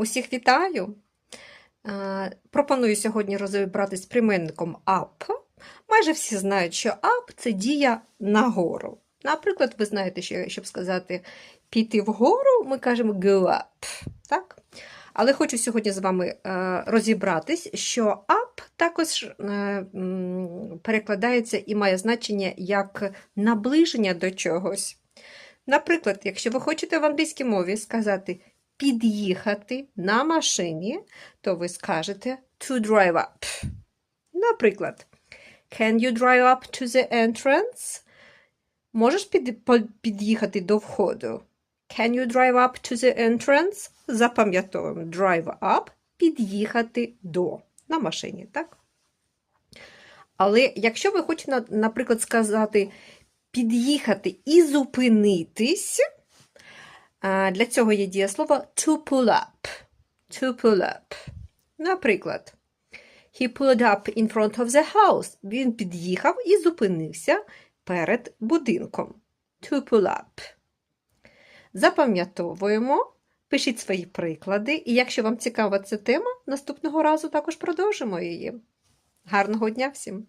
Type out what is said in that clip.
Усіх вітаю! Е, Пропоную сьогодні розібратись з прийменником up. Майже всі знають, що up – це дія нагору. Наприклад, ви знаєте, що щоб сказати піти вгору, ми кажемо go up. Так? Але хочу сьогодні з вами е, розібратись, що up також е, перекладається і має значення як наближення до чогось. Наприклад, якщо ви хочете в англійській мові сказати під'їхати на машині, то ви скажете to drive up. Наприклад, Can you drive up to the entrance? Можеш під, під'їхати до входу? Can you drive up to the entrance? Запам'ятовуємо drive up під'їхати до на машині, так? Але якщо ви хочете, наприклад, сказати під'їхати і зупинитись, для цього є дієслово to pull up. To pull up. Наприклад, he pulled up in front of the house. Він під'їхав і зупинився перед будинком. To pull up. Запам'ятовуємо, пишіть свої приклади, і якщо вам цікава ця тема, наступного разу також продовжимо її. Гарного дня всім!